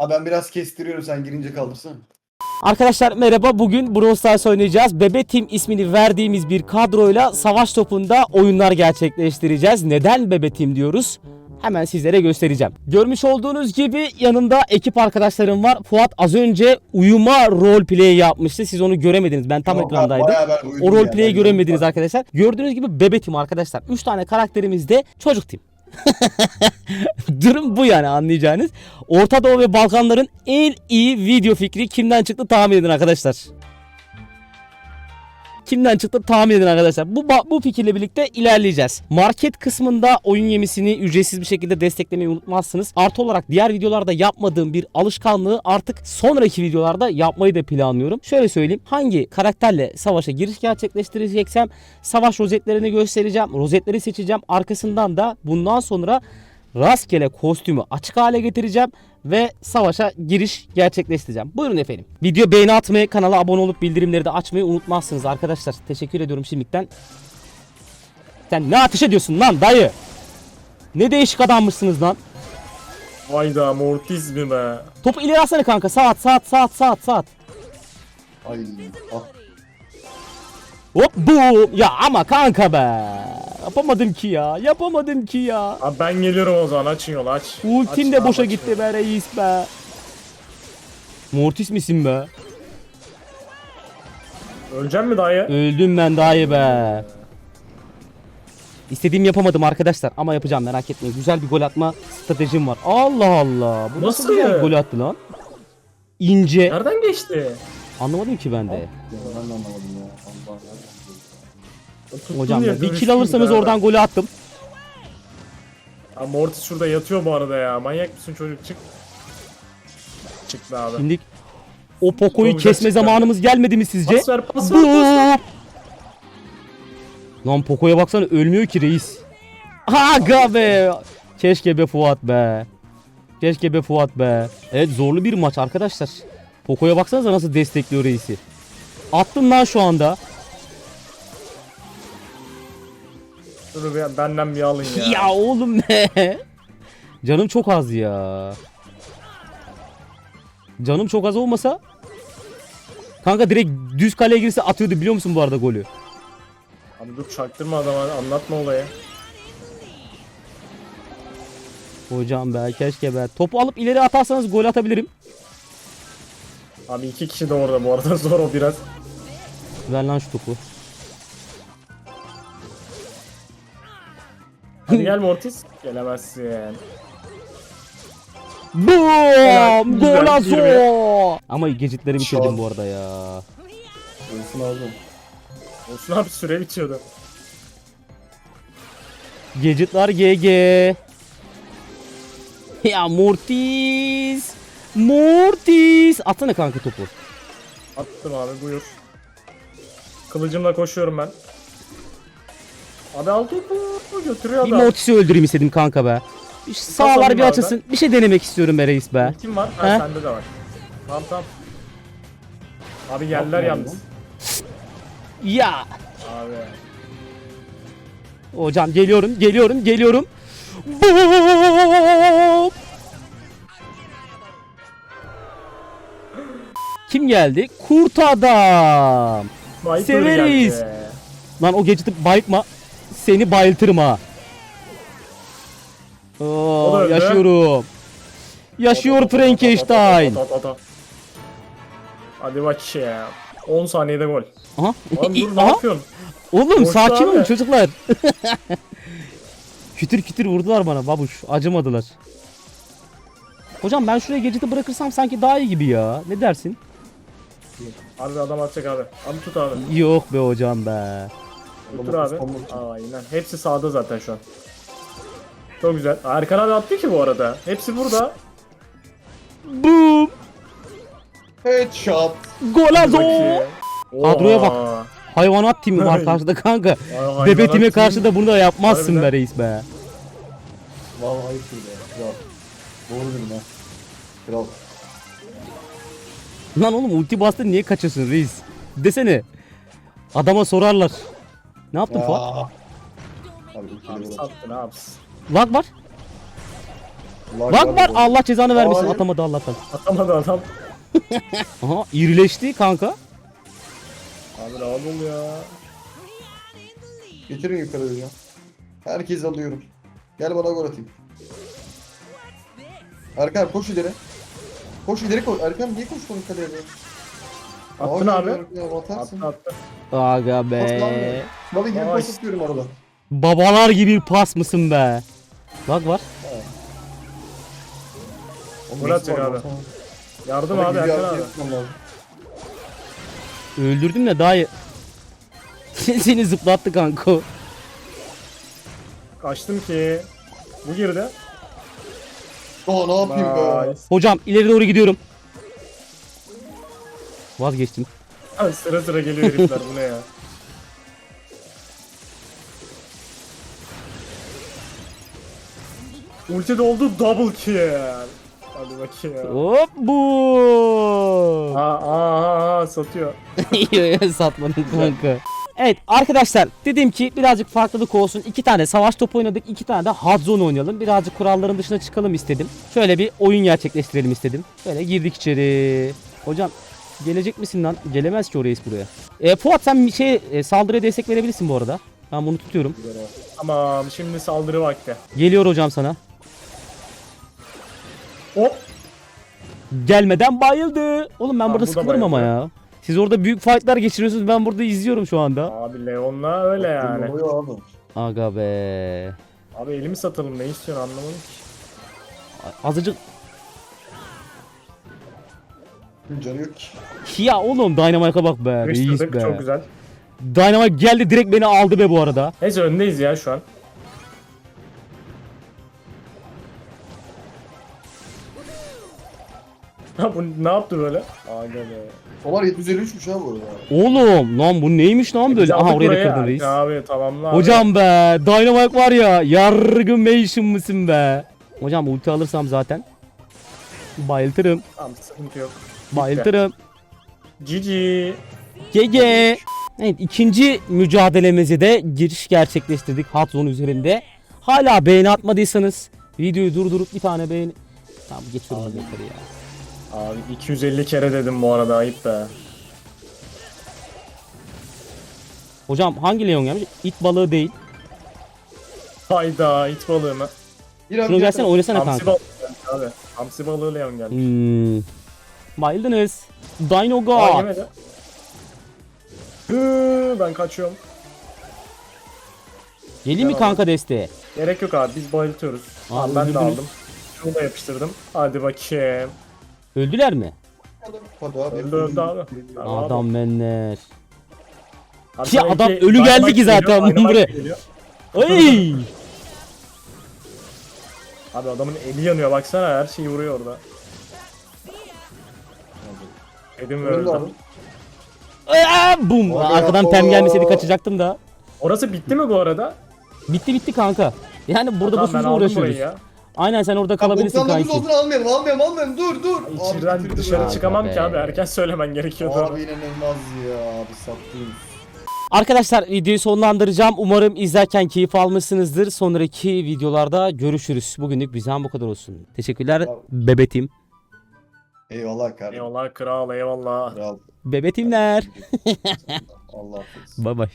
Ha ben biraz kestiriyorum sen girince kaldırsana. Arkadaşlar merhaba. Bugün Brawl Stars oynayacağız. Bebe Team ismini verdiğimiz bir kadroyla savaş topunda oyunlar gerçekleştireceğiz. Neden Bebe Team diyoruz? Hemen sizlere göstereceğim. Görmüş olduğunuz gibi yanında ekip arkadaşlarım var. Fuat az önce uyuma roleplay yapmıştı. Siz onu göremediniz. Ben tam Yok, ekrandaydım. ben O roleplay'i ben göremediniz uyudum. arkadaşlar. Gördüğünüz gibi Bebe Team arkadaşlar. 3 tane karakterimiz de çocuk team. Durum bu yani anlayacağınız. Orta Doğu ve Balkanların en iyi video fikri kimden çıktı tahmin edin arkadaşlar. Kimden çıktı tahmin edin arkadaşlar. Bu bu fikirle birlikte ilerleyeceğiz. Market kısmında oyun yemisini ücretsiz bir şekilde desteklemeyi unutmazsınız. Artı olarak diğer videolarda yapmadığım bir alışkanlığı artık sonraki videolarda yapmayı da planlıyorum. Şöyle söyleyeyim. Hangi karakterle savaşa giriş gerçekleştireceksem savaş rozetlerini göstereceğim. Rozetleri seçeceğim. Arkasından da bundan sonra rastgele kostümü açık hale getireceğim ve savaşa giriş gerçekleştireceğim. Buyurun efendim. Video beğeni atmayı, kanala abone olup bildirimleri de açmayı unutmazsınız arkadaşlar. Teşekkür ediyorum şimdiden. Sen ne ateş ediyorsun lan dayı? Ne değişik adammışsınız lan. Hayda mortiz mi be? Topu ileri atsana kanka. Saat saat saat saat saat. Ay. Ah. Hop bu. Ya ama kanka be. Yapamadım ki ya. Yapamadım ki ya. Abi ben geliyorum o zaman açın yolu aç. Ultim Aç de boşa aç gitti yolu. be reis be. Mortis misin be? Ölecek mi dayı? Öldüm ben daha iyi be. İstediğimi yapamadım arkadaşlar ama yapacağım merak etmeyin. Güzel bir gol atma stratejim var. Allah Allah. Bu nasıl, Nasıl bir gol attı lan? İnce. Nereden geçti? Anlamadım ki ben de. Ya ben de anlamadım ya. Allah Hocam ya, ya, bir kill alırsanız oradan golü attım. Abi Mortis şurada yatıyor bu arada ya. Manyak mısın çocuk çık. Çıktı abi. Şimdi o Poco'yu kesme çıktı. zamanımız gelmedi mi sizce? Pas ver pas ver. pas. Lan Poco'ya baksana ölmüyor ki reis. Aga be. Keşke be Fuat be. Keşke be Fuat be. Evet zorlu bir maç arkadaşlar. Poco'ya baksanıza nasıl destekliyor reisi. Attım lan şu anda. Dur bir, benden bir alın ya. Ya, oğlum ne? Canım çok az ya. Canım çok az olmasa Kanka direkt düz kaleye girse atıyordu biliyor musun bu arada golü? Abi dur çaktırma adama anlatma olayı. Hocam be keşke be. Topu alıp ileri atarsanız gol atabilirim. Abi iki kişi de orada bu arada zor o biraz. Ver lan şu topu. Hadi gel Mortis. Gelemezsin. Boom! güzel, Golazo! Ama gecitleri bitirdim Şans. bu arada ya. Olsun ağzım. Olsun abi süre bitiyordu. Gecitler GG. Ya Mortis. Mortis. Atsana kanka topu. Attım abi buyur. Kılıcımla koşuyorum ben. Abi al topu götürüyor Bir. Mortis'i öldüreyim istedim kanka be. Bir Sağlar alayım bir açılsın. Bir şey denemek istiyorum be reis be. Ultim var. Ha, He? sende de var. Tamam tamam. Abi geldiler yalnız. Ya. Abi. Hocam geliyorum, geliyorum, geliyorum. Boom! Kim geldi? Kurt adam. Viper Severiz. geldi. Lan o gadget'ı bayıltma. Seni bayıltırım ha. Oo, öldü. yaşıyorum. Yaşıyor Frankenstein. at, at, at, at. Hadi bak ya. 10 saniyede gol. Aha. Lan dur ne Aha. yapıyorsun? Oğlum Boştu sakin olun abi. çocuklar. kütür kütür vurdular bana babuş. Acımadılar. Hocam ben şuraya gadget'ı bırakırsam sanki daha iyi gibi ya. Ne dersin? Abi adam atacak abi. Abi tut abi. Yok be hocam be. Götür abi. Aynen. Hepsi sağda zaten şu an. Çok güzel. Erkan abi attı ki bu arada. Hepsi burada. Boom. Headshot. Golazo. Kadroya bak. Hayvanat timi var karşıda kanka. Bebe time tim. karşı da bunu da yapmazsın Harbiden. be reis be. Vallahi ayıptır be. Kral. Doğru dedim ha. Kral. Lan oğlum ulti bastın niye kaçıyorsun reis? Desene. Adama sorarlar. Ne yaptın Fuat? Aa. Abi? Lag var. Lag Bak var bu. Allah cezanı vermesin Hayır. atamadı Allah'tan. Atamadı adam. Aha irileşti kanka. Abi rahat ol ya. Getirin yukarı hocam. Herkes alıyorum. Gel bana gol atayım. Erkan koş ileri. Koş ileri koş. Erkan niye koşmadın kaleye? be? Attın Aa, abi. Ya. Attı attı. Aga be. girip Ay. pas atıyorum arada. Babalar gibi bir pas mısın be? Bak var. Nasıl var abi. Yardım abi gibi Erkan abi. Öldürdüm de daha iyi. Seni zıplattı kanka. Kaçtım ki. Bu girdi. Aa ne yapayım be? Hocam ileri doğru gidiyorum. Vazgeçtim. Abi sıra sıra geliyor herifler bu ne ya? Ulti doldu double kill. Hadi bakayım. Hop bu. Aa, aa, aa, satıyor. Satmadın kanka. Evet arkadaşlar dedim ki birazcık farklılık olsun. İki tane savaş topu oynadık. iki tane de hard zone oynayalım. Birazcık kuralların dışına çıkalım istedim. Şöyle bir oyun gerçekleştirelim istedim. Böyle girdik içeri. Hocam gelecek misin lan? Gelemez ki o reis buraya. E, Fuat sen bir şey e, saldırıya destek verebilirsin bu arada. Ben bunu tutuyorum. Tamam şimdi saldırı vakti. Geliyor hocam sana. Hop. Gelmeden bayıldı. Oğlum ben Ha, burada bu da sıkılırım ama bayıldı. ya. Siz orada büyük fightlar geçiriyorsunuz. Ben burada izliyorum şu anda. Abi Leon'la öyle yani. Oluyor. Aga be. Abi elimi satalım ne istiyorsun anlamadım ki. Azıcık Canı yok ki. Ya oğlum Dynamite'a bak be. Reis Karıştırdık be. çok güzel. Dynamite geldi direkt beni aldı be bu arada. Neyse öndeyiz ya şu an. Ha bu ne yaptı böyle? Aga be. Solar 753'müş ha bu arada. Oğlum lan bu neymiş lan böyle? Aha oraya da kırdın reis. Abi tamamla abi. Hocam be Dynamite var ya yargın mation mısın be? Hocam ulti alırsam zaten bayıltırım. Tamam sıkıntı yok. Bayıltırım. GG. GG. Evet ikinci mücadelemizi de giriş gerçekleştirdik Hot Zone üzerinde. Hala beğeni atmadıysanız videoyu durdurup bir tane beğeni... Tamam geçiyorum hadi yukarı ya. Abi 250 kere dedim bu arada ayıp be. Hocam hangi Leon gelmiş? İt balığı değil. Hayda it balığı mı? Bir abi Şunu gel- gelsene oynasana Hamsi kanka. balığı abi. Hamsi balığı Leon gelmiş. Hmm. Bayıldınız. Dino Aa God. yemedi. Hı, ben kaçıyorum. Gelin mi kanka desteğe? Gerek yok abi biz bayıltıyoruz. Aa, ben de öldürdünüz. aldım. Şunu da yapıştırdım. Hadi bakayım. Öldüler mi? Abi. Öldü öldü abi. Tamam. Adam benler. Abi Ki sana adam iki ölü geldi Dynamite ki zaten geliyor, Dynamite buraya. geliyor. Ay! Abi adamın eli yanıyor baksana her şeyi vuruyor orada. Edim Öldü öldü. abi. Aa, Bum. Arkadan ya. tem gelmeseydi kaçacaktım da. Orası bitti mi bu arada? Bitti bitti kanka. Yani burada tamam ben boşuna aldım uğraşıyoruz. burayı ya. Aynen sen orada kalabilirsin 99 kanki. olsun almayalım almayalım almayalım dur dur. Abi İçeriden dışarı be. çıkamam Be. ki abi erken söylemen gerekiyordu. Abi inanılmaz ya abi sattınız. Arkadaşlar videoyu sonlandıracağım. Umarım izlerken keyif almışsınızdır. Sonraki videolarda görüşürüz. Bugünlük bizden bu kadar olsun. Teşekkürler bebetim. Eyvallah kardeşim. Eyvallah kral eyvallah. Kral. Bebetimler. Allah affetsin. Bay bay.